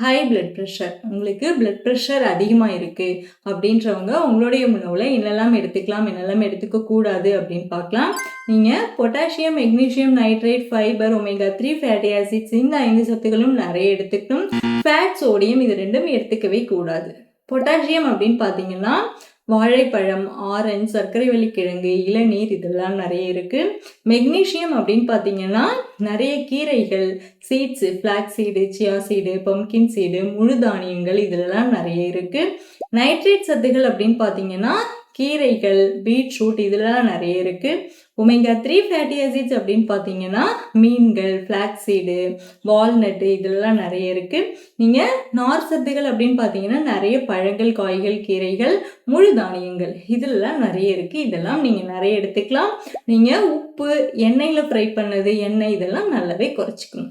High blood pressure உங்களுக்கு blood pressure அதிகமாக இருக்குது அப்படின்றவங்க உங்களுடைய உணவில் என்னெல்லாம் எடுத்துக்கலாம் என்னெல்லாம் எடுத்துக்கக்கூடாது அப்படின்னு பார்க்கலாம். நீங்கள் potassium magnesium nitrate fibre omega three fatty acids இந்த ஐந்து சத்துக்களும் நிறைய எடுத்துக்கணும். ஃபேட் சோடியம் இது ரெண்டும் எடுத்துக்கவே கூடாது. பொட்டாசியம் அப்படின்னு பார்த்தீங்கன்னா வாழைப்பழம் ஆரஞ்சு சர்க்கரை கிழங்கு இளநீர் இதெல்லாம் நிறைய இருக்குது மெக்னீஷியம் அப்படின்னு பார்த்தீங்கன்னா நிறைய கீரைகள் seeds flax seed chia seed pumpkin seed முழு தானியங்கள் இதெல்லாம் நிறைய இருக்குது நைட்ரேட் சத்துகள் அப்படின்னு பார்த்தீங்கன்னா கீரைகள் பீட்ரூட் இதெல்லாம் நிறைய இருக்குது ஒமேகா த்ரீ ஃபேட்டி ஆசிட்ஸ் அப்படின்னு பார்த்தீங்கன்னா மீன்கள் ஃப்ளாக் சீடு வால்நட்டு இதெல்லாம் நிறைய இருக்குது நீங்கள் நார் சத்துகள் அப்படின்னு பார்த்தீங்கன்னா நிறைய பழங்கள் காய்கள் கீரைகள் முழு தானியங்கள் இதெல்லாம் நிறைய இருக்குது இதெல்லாம் நீங்கள் நிறைய எடுத்துக்கலாம். நீங்கள் உப்பு எண்ணெயில் ஃப்ரை பண்ணது எண்ணெய் இதெல்லாம் நல்லாவே குறைச்சிக்கணும்.